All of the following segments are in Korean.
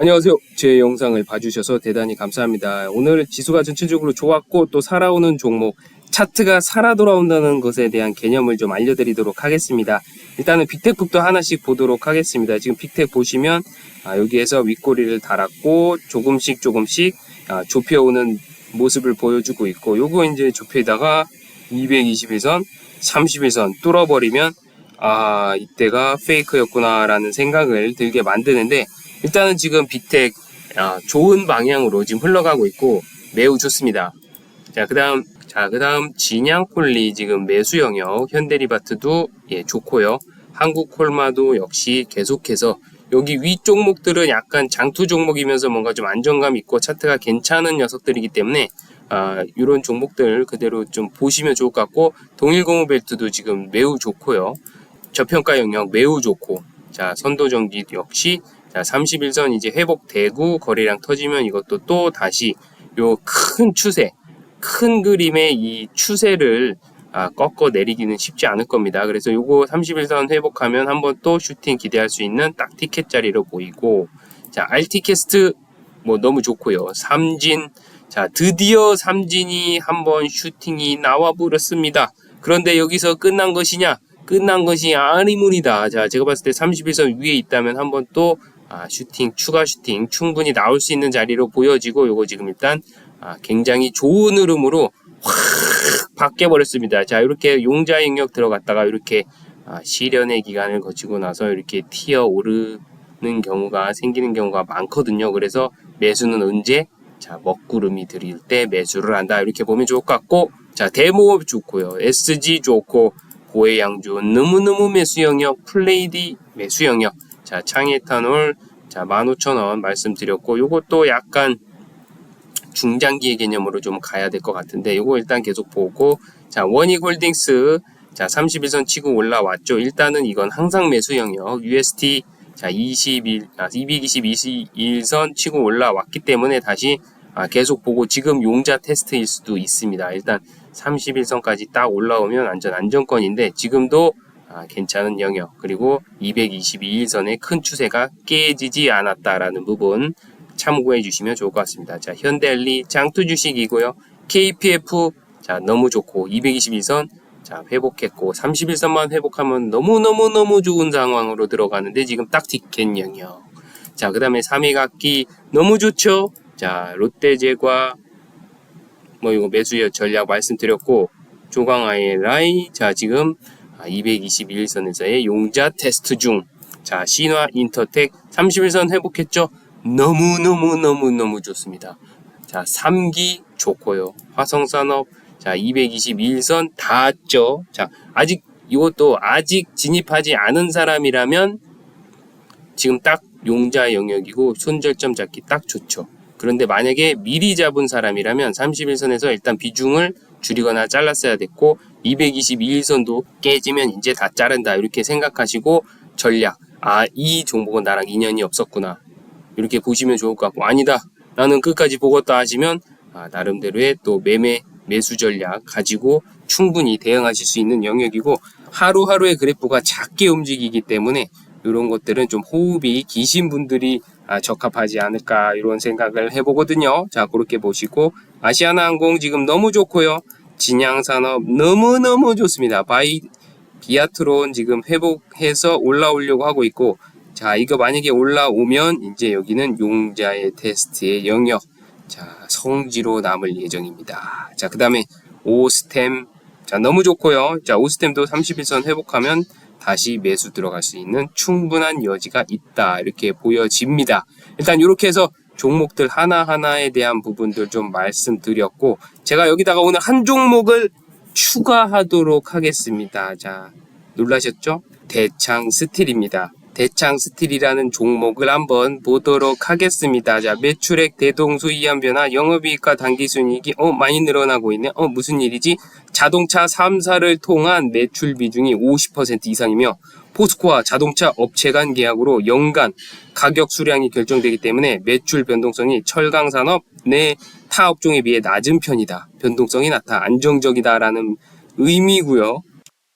안녕하세요. 제 영상을 봐주셔서 대단히 감사합니다. 오늘 지수가 전체적으로 좋았고 또 살아오는 종목 차트가 살아 돌아온다는 것에 대한 개념을 좀 알려드리도록 하겠습니다. 일단은 빅텍북도 하나씩 보도록 하겠습니다. 지금 빅텍 보시면 아, 여기에서 윗꼬리를 달았고 조금씩 조금씩 아, 좁혀오는 모습을 보여주고 있고 요거 이제 좁히다가 221선, 31선 뚫어버리면 아 이때가 페이크였구나라는 생각을 들게 만드는데 일단은 지금 빅텍 아, 좋은 방향으로 지금 흘러가고 있고 매우 좋습니다. 자, 그다음 자, 그다음 진양폴리 지금 매수 영역, 현대리바트도 예, 좋고요. 한국콜마도 역시 계속해서 여기 위 종목들은 약간 장투 종목이면서 뭔가 좀 안정감 있고 차트가 괜찮은 녀석들이기 때문에 아, 이런 종목들 그대로 좀 보시면 좋을 것 같고 동일공우 벨트도 지금 매우 좋고요. 저평가 영역 매우 좋고 자 선도전기 역시 자 31선 이제 회복되고 거래량 터지면 이것도 또 다시 요 큰 추세 큰 그림의 이 추세를 아, 꺾어 내리기는 쉽지 않을 겁니다. 그래서 요거 31선 회복하면 한번 또 슈팅 기대할 수 있는 딱 티켓 자리로 보이고 자 알티캐스트 뭐 너무 좋고요. 삼진 자 드디어 삼진이 한번 슈팅이 나와 버렸습니다. 그런데 여기서 끝난 것이냐? 끝난 것이 아니문이다. 자 제가 봤을 때 31선 위에 있다면 한번 또 아, 슈팅 추가 슈팅 충분히 나올 수 있는 자리로 보여지고 요거 지금 일단 아, 굉장히 좋은 흐름으로 확 바뀌어 버렸습니다. 자 이렇게 용자 영역 들어갔다가 이렇게 아, 시련의 기간을 거치고 나서 이렇게 튀어 오르는 경우가 생기는 경우가 많거든요. 그래서 매수는 언제 자 먹구름이 들일 때 매수를 한다 이렇게 보면 좋을 것 같고 자 대모업 좋고요. SG 좋고 고해양주 너무너무 매수 영역 플레이디 매수 영역 자 창에탄올 자 15,000원 말씀드렸고 요것도 약간 중장기의 개념으로 좀 가야 될 것 같은데 이거 일단 계속 보고 자 원익홀딩스 자 31선 치고 올라왔죠. 일단은 이건 항상 매수 영역 UST 자 21, 아, 220, 21선 치고 올라왔기 때문에 다시 아, 계속 보고 지금 용자 테스트일 수도 있습니다. 일단 31선까지 딱 올라오면 완전 안정권인데 지금도 아, 괜찮은 영역 그리고 222일선의 큰 추세가 깨지지 않았다라는 부분 참고해 주시면 좋을 것 같습니다. 자, 현대알리 장투 주식이고요. KPF 자, 너무 좋고 221선 자, 회복했고 31선만 회복하면 너무너무너무 좋은 상황으로 들어가는데 지금 딱 티켓 영역. 자, 그 다음에 3위 각기 너무 좋죠? 자, 롯데제과 뭐 이거 매수 전략 말씀드렸고 조강 아이라이 자, 지금 221선에서의 용자 테스트 중. 자, 신화 인터텍 31선 회복했죠? 너무너무너무너무 좋습니다. 자, 3기 좋고요. 화성산업, 자, 221선 닿았죠. 자, 아직, 이것도 아직 진입하지 않은 사람이라면 지금 딱 용자 영역이고 손절점 잡기 딱 좋죠. 그런데 만약에 미리 잡은 사람이라면 31선에서 일단 비중을 줄이거나 잘랐어야 됐고 221선도 깨지면 이제 다 자른다 이렇게 생각하시고 전략 아 이 종목은 나랑 인연이 없었구나 이렇게 보시면 좋을 것 같고 아니다 나는 끝까지 보겠다 하시면 아, 나름대로의 또 매매 매수 전략 가지고 충분히 대응하실 수 있는 영역이고 하루하루의 그래프가 작게 움직이기 때문에 이런 것들은 좀 호흡이 기신 분들이 아, 적합하지 않을까 이런 생각을 해보거든요. 자 그렇게 보시고 아시아나항공 지금 너무 좋고요. 진양산업 너무너무 좋습니다. 바이 비아트론 지금 회복해서 올라오려고 하고 있고 자, 이거 만약에 올라오면 이제 여기는 용자의 테스트의 영역. 자, 성지로 남을 예정입니다. 자, 그 다음에 오스템. 자, 너무 좋고요. 자, 오스템도 31선 회복하면 다시 매수 들어갈 수 있는 충분한 여지가 있다. 이렇게 보여집니다. 일단 이렇게 해서 종목들 하나하나에 대한 부분들 좀 말씀드렸고, 제가 여기다가 오늘 한 종목을 추가하도록 하겠습니다. 자, 놀라셨죠? 대창 스틸입니다. 대창 스틸이라는 종목을 한번 보도록 하겠습니다. 자, 매출액 대동소 이한 변화, 영업이익과 당기순이익이 어 많이 늘어나고 있네. 어 무슨 일이지? 자동차 3사를 통한 매출 비중이 50% 이상이며 포스코와 자동차 업체 간 계약으로 연간 가격 수량이 결정되기 때문에 매출 변동성이 철강 산업 내 타 업종에 비해 낮은 편이다. 변동성이 낮다. 안정적이다라는 의미고요.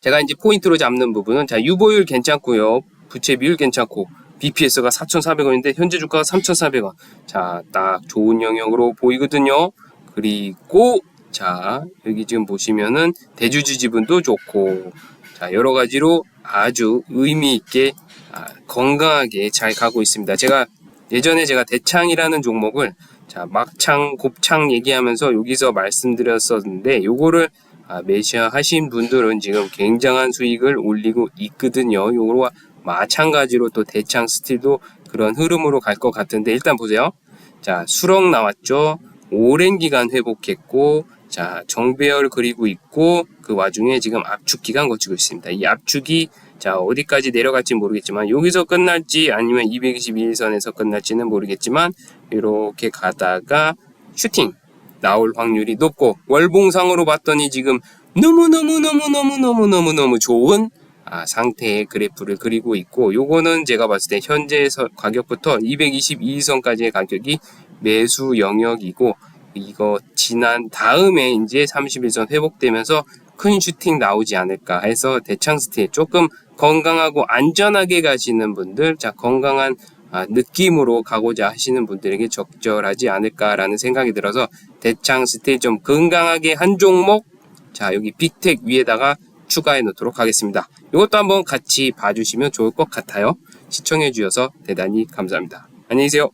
제가 이제 포인트로 잡는 부분은 자 유보율 괜찮고요. 부채 비율 괜찮고 BPS가 4,400원인데 현재 주가가 3,400원. 자, 딱 좋은 영역으로 보이거든요. 그리고 자, 여기 지금 보시면은 대주주 지분도 좋고 자, 여러 가지로 아주 의미 있게 아, 건강하게 잘 가고 있습니다. 제가 예전에 제가 대창이라는 종목을 자, 막창, 곱창 얘기하면서 여기서 말씀드렸었는데 요거를 아, 매시아 하신 분들은 지금 굉장한 수익을 올리고 있거든요. 요거와 마찬가지로 또 대창 스틸도 그런 흐름으로 갈 것 같은데 일단 보세요. 자, 수렁 나왔죠. 오랜 기간 회복했고 자, 정배열 그리고 있고 그 와중에 지금 압축 기간 거치고 있습니다. 이 압축이 자, 어디까지 내려갈지 모르겠지만 여기서 끝날지 아니면 222일선에서 끝날지는 모르겠지만 이렇게 가다가 슈팅 나올 확률이 높고 월봉상으로 봤더니 지금 너무너무너무너무너무너무너무 좋은 아, 상태의 그래프를 그리고 있고 요거는 제가 봤을 때 현재 서- 가격부터 222선까지의 가격이 매수 영역이고 이거 지난 다음에 이제 31선 회복되면서 큰 슈팅 나오지 않을까 해서 대창 스틸 조금 건강하고 안전하게 가시는 분들 자 건강한 아, 느낌으로 가고자 하시는 분들에게 적절하지 않을까라는 생각이 들어서 대창 스틸 좀 건강하게 한 종목 자 여기 빅텍 위에다가 추가해 놓도록 하겠습니다. 이것도 한번 같이 봐주시면 좋을 것 같아요. 시청해 주셔서 대단히 감사합니다. 안녕히 계세요.